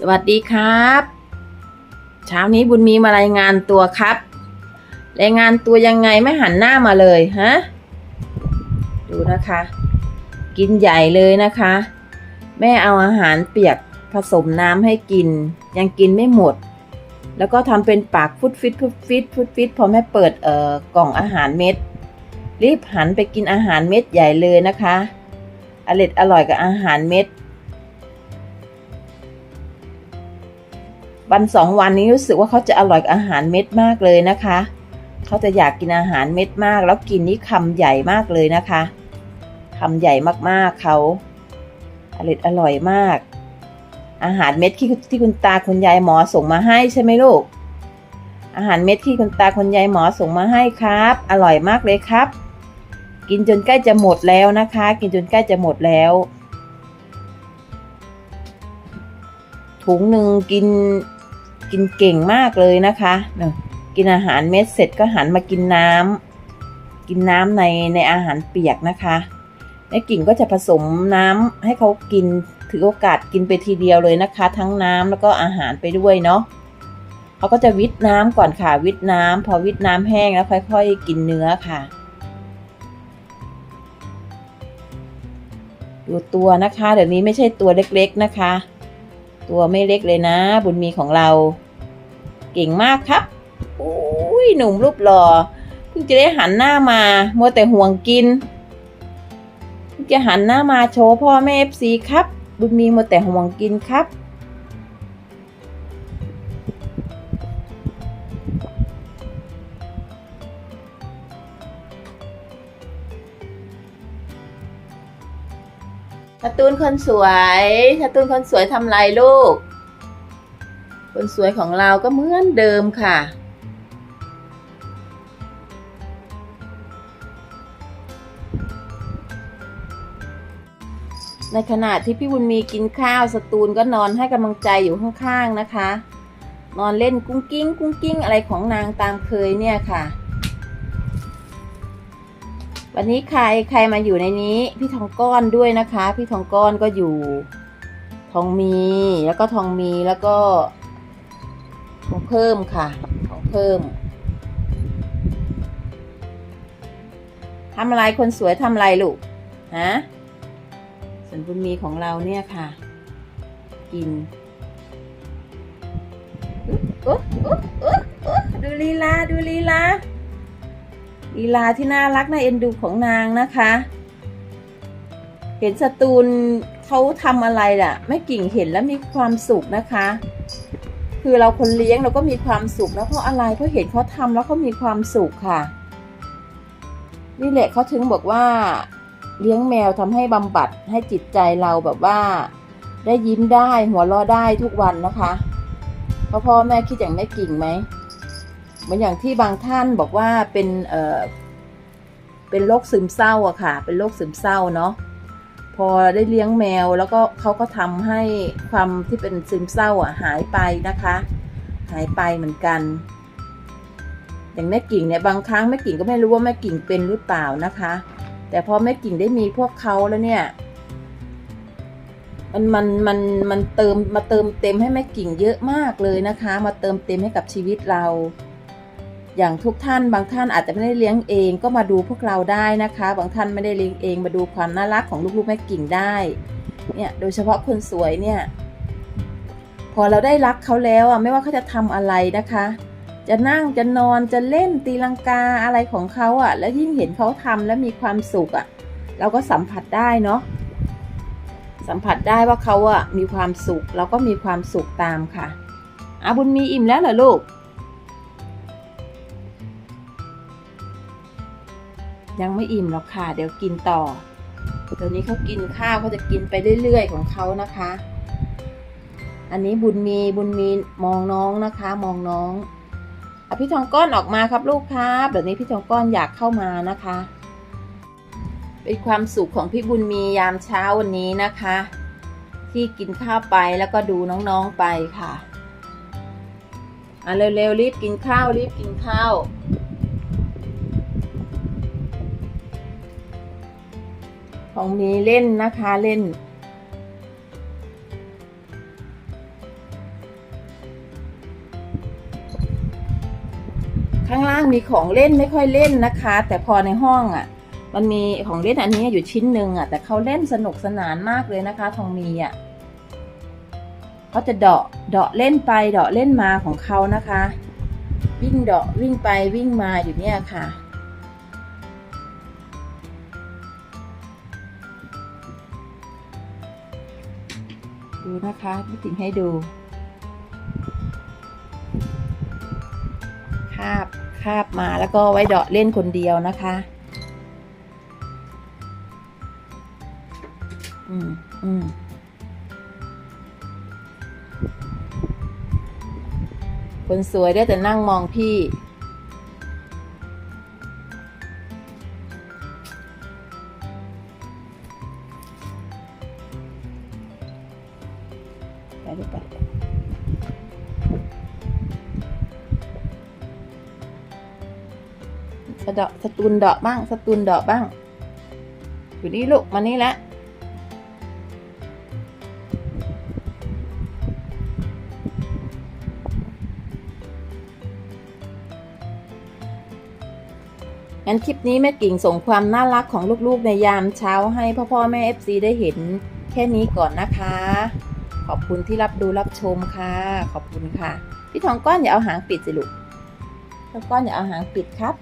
สวัสดีครับ เช้านี้บุญมีมารายงานตัวครับ รายงานตัวยังไงไม่หันหน้ามาเลยฮะ ดูนะคะ กินใหญ่เลยนะคะ แม่เอาอาหารเปียกผสมน้ำให้กิน ยังกินไม่หมด แล้วก็ทำเป็นปากฟุดฟิตฟุดฟิตฟุดฟิตพอแม่เปิดเอ่อกล่องอาหารเม็ด รีบหันไปกินอาหารเม็ดใหญ่เลยนะคะอร่อยอร่อยกับอาหารเม็ด วันสองวันนี้รู้สึกว่าเขาจะอร่อยอาหารเม็ดมากเลยนะคะ เขาจะอยากกินอาหารเม็ดมาก แล้วกินนี่คำใหญ่มากเลยนะคะคำใหญ่มากๆเขาอร่อยอร่อยมาก อาหารเม็ดที่ที่คุณตาคุณยายหมอส่งมาให้ใช่ไหมลูก อาหารเม็ดที่คุณตาคุณยายหมอส่งมาให้ครับ อร่อยมากเลยครับ กินจนใกล้จะหมดแล้วนะคะ กินจนใกล้จะหมดแล้วถุงหนึ่งกิน กินเก่งมากเลยนะคะเนี่ยกินอาหารเม็ดเสร็จก็หันมากินน้ำกินน้ำในในอาหารเปียกนะคะแม่กิ่งก็จะผสมน้ำให้เขากินถือโอกาสกินไปทีเดียวเลยนะคะ ทั้งน้ำแล้วก็อาหารไปด้วยเนาะเขาก็จะวิทน้ำก่อนค่ะวิทน้ำพอวิทน้ำแห้งแล้วค่อย ๆ กินเนื้อค่ะดูตัวนะคะ เดี๋ยวนี้ไม่ใช่ตัวเล็กๆนะคะ ตัวไม่เล็กเลยนะ บุญมีของเรา เก่งมากครับอุ้ยหนุ่มรูปหล่อเพิ่งจะได้หันหน้ามามัวแต่ห่วงกินเพิ่งจะหันหน้ามาโชว์พ่อแม่เอฟซีครับ บุญมีมัวแต่ห่วงกินครับ การ์ตูนคนสวยการ์ตูนคนสวยทำไรลูก คนสวยของเราก็เหมือนเดิมค่ะ ในขณะที่พี่บุญมีกินข้าวสตูนก็นอนให้กำลังใจอยู่ข้างๆนะคะ นอนเล่นกุ้งกิ้งกุ้งกิ้งอะไรของนางตามเคยเนี่ยค่ะ วันนี้ใครใครมาอยู่ในนี้ พี่ทองก้อนด้วยนะคะ พี่ทองก้อนก็อยู่ ทองมีแล้วก็ทองมีแล้วก็ทองเพิ่มค่ะทองเพิ่มทำอะไรคนสวยทำอะไรลูกฮะส่วนบุญมีของเราเนี่ยค่ะ กินอุ๊ยอุ๊ยอุ๊ยอุ๊ยดูลีลาดูลีลา ลีลาที่น่ารักน่าเอ็นดูของนางนะคะ เห็นสตูนเขาทำอะไรล่ะแม่กิ่งเห็นแล้วมีความสุขนะคะ คือเราคนเลี้ยงเราก็มีความสุขแล้วเพราะอะไรเพราะเห็นเขาทำแล้วเขามีความสุขค่ะ นี่แหละเขาถึงบอกว่าเลี้ยงแมวทำให้บำบัดให้จิตใจเราแบบว่า ได้ยิ้มได้หัวเราะได้ทุกวันนะคะพราพ่อแม่คิดอย่างแม่กิ่งไหม เหมือนอย่างที่บางท่านบอกว่าเป็นเอ่อเป็นโรคซึมเศร้าอะค่ะ เป็นโรคซึมเศร้าเนาะพอได้เลี้ยงแมวแล้วก็เขาก็ทำให้ความที่เป็นซึมเศร้าอะหายไปนะคะ หายไปเหมือนกัน อย่างแม่กิ่งเนี่ยบางครั้งแม่กิ่งก็ไม่รู้ว่าแม่กิ่งเป็นหรือเปล่านะคะ แต่พอแม่กิ่งได้มีพวกเขาแล้วเนี่ยมันมันมันมันเติมมาเติมเต็มให้แม่กิ่งเยอะมากเลยนะคะ มาเติมเต็มให้กับชีวิตเรา อย่างทุกท่านบางท่านอาจจะไม่ได้เลี้ยงเองก็มาดูพวกเราได้นะคะ บางท่านไม่ได้เลี้ยงเองมาดูความน่ารักของลูกๆแม่กิ่งได้เนี่ยโดยเฉพาะคนสวยเนี่ยพอเราได้รักเขาแล้วอะไม่ว่าเขาจะทำอะไรนะคะ จะนั่งจะนอนจะเล่นตีลังกาอะไรของเขาอะ แล้วยิ่งเห็นเขาทำแล้วมีความสุขอะ เราก็สัมผัสได้เนาะสัมผัสได้ว่าเขาอะมีความสุขเราก็มีความสุขตามค่ะอาบุญมีอิ่มแล้วเหรอลูก ยังไม่อิ่มหรอกค่ะ เดี๋ยวกินต่อเดี๋ยวนี้เขากินข้าวเขาจะกินไปเรื่อยๆของเขานะคะ อันนี้บุญมีบุญมีมองน้องนะคะ มองน้องอพี่ทองก้อนออกมาครับลูกครับเดี๋ยวนี้พี่ทองก้อนอยากเข้ามานะคะ เป็นความสุขของพี่บุญมียามเช้าวันนี้นะคะ ที่กินข้าวไปแล้วก็ดูน้องๆไปค่ะอะเร็วๆรีบกินข้าวรีบกินข้าว ของมีเล่นนะคะเล่น ข้างล่างมีของเล่นไม่ค่อยเล่นนะคะ แต่พอในห้องอะ่ะ มันมีของเล่นอันนี้อยู่ชิ้นหนึ่งอะ่ะ แต่เขาเล่นสนุกสนานมากเลยนะคะ ทองมีอะ่ะเขาจะเดาะเดาะเล่นไปเดาะเล่นมาของเขานะคะ วิ่งเดาะวิ่งไปวิ่งมาอยู่เนี่ยค่ะ ดูนะคะพี่ติ๋งให้ดูคาบคาบมาแล้วก็ไว้เดาะเล่นคนเดียวนะคะอืมอืมคนสวยได้แต่นั่งมองพี่ ไปดูไปสะเดาะสตูนเดาะบ้าง สตูนเดาะบ้าง อยู่นี่ลูกมานี่แหละงั้นคลิปนี้แม่กิ่งส่งความน่ารักของลูกๆในยามเช้าให้พ่อพ่อแม่ FC ได้เห็นแค่นี้ก่อนนะคะ ขอบคุณที่รับดูรับชมค่ะ ขอบคุณค่ะ พี่ทองก้อนอย่าเอาหางปิดสิลูกทองก้อนอย่าเอาหางปิดครับ